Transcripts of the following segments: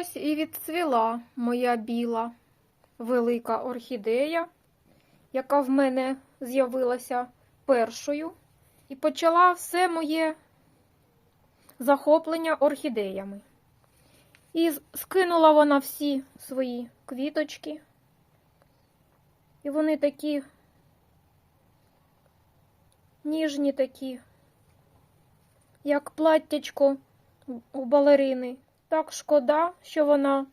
ось і відцвіла моя біла велика орхідея, яка в мене з'явилася першою, і почала все моє захоплення орхідеями. І скинула вона всі свої квіточки. І вони такі ніжні такі, як платтячко у балерини. Так шкода, що вона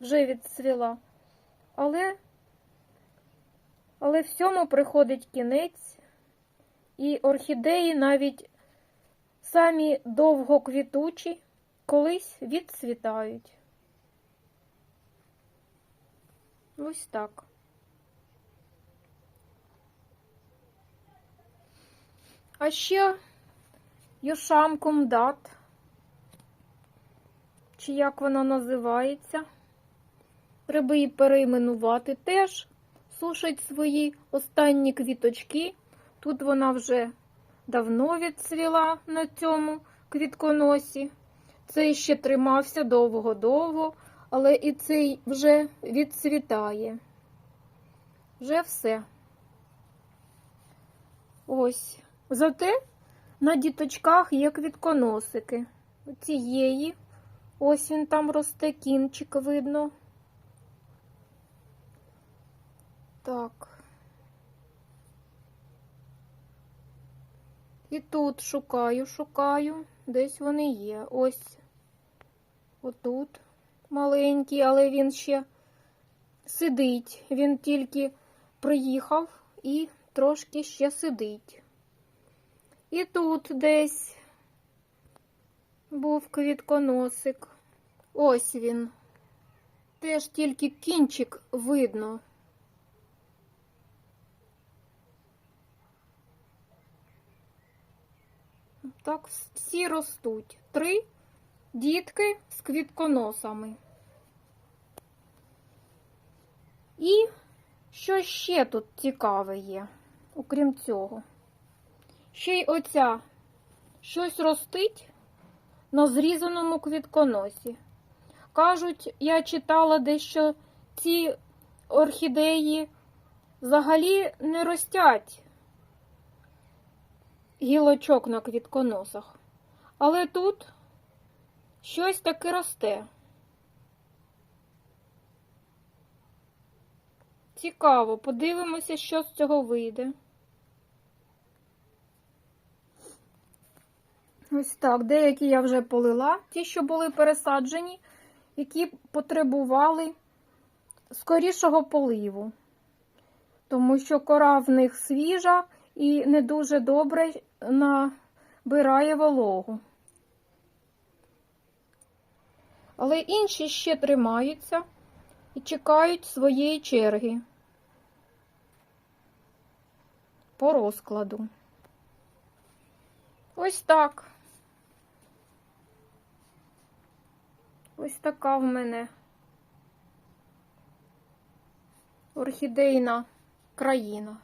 вже відцвіла. Але, але всьому приходить кінець, і орхідеї навіть самі довгоквітучі колись відцвітають. Ось так. А ще Йошамкомдат, чи як вона називається. Треба її перейменувати теж. Сушить свої останні квіточки. Тут вона вже давно відцвіла на цьому квітконосі. Цей ще тримався довго-довго, але і цей вже відцвітає. Вже все. Ось. Зате на діточках є квітконосики. Цієї. Ось він там росте, кінчик видно. Так. І тут шукаю, шукаю. Десь вони є. Ось отут маленький, але він ще сидить. Він тільки приїхав і трошки ще сидить. І тут десь був квітконосик. Ось він. Теж тільки кінчик видно. Так всі ростуть. Три дітки з квітконосами. І що ще тут цікаве є, окрім цього? Ще й оця щось ростить на зрізаному квітконосі. Кажуть, я читала дещо ці орхідеї взагалі не ростять гілочок на квітконосах. Але тут щось таке росте. Цікаво, подивимося, що з цього вийде. Ось так, деякі я вже полила, ті, що були пересаджені, які потребували скорішого поливу, тому що кора в них свіжа і не дуже добре набирає вологу. Але інші ще тримаються і чекають своєї черги по розкладу. Ось так. Ось така в мене орхідейна країна.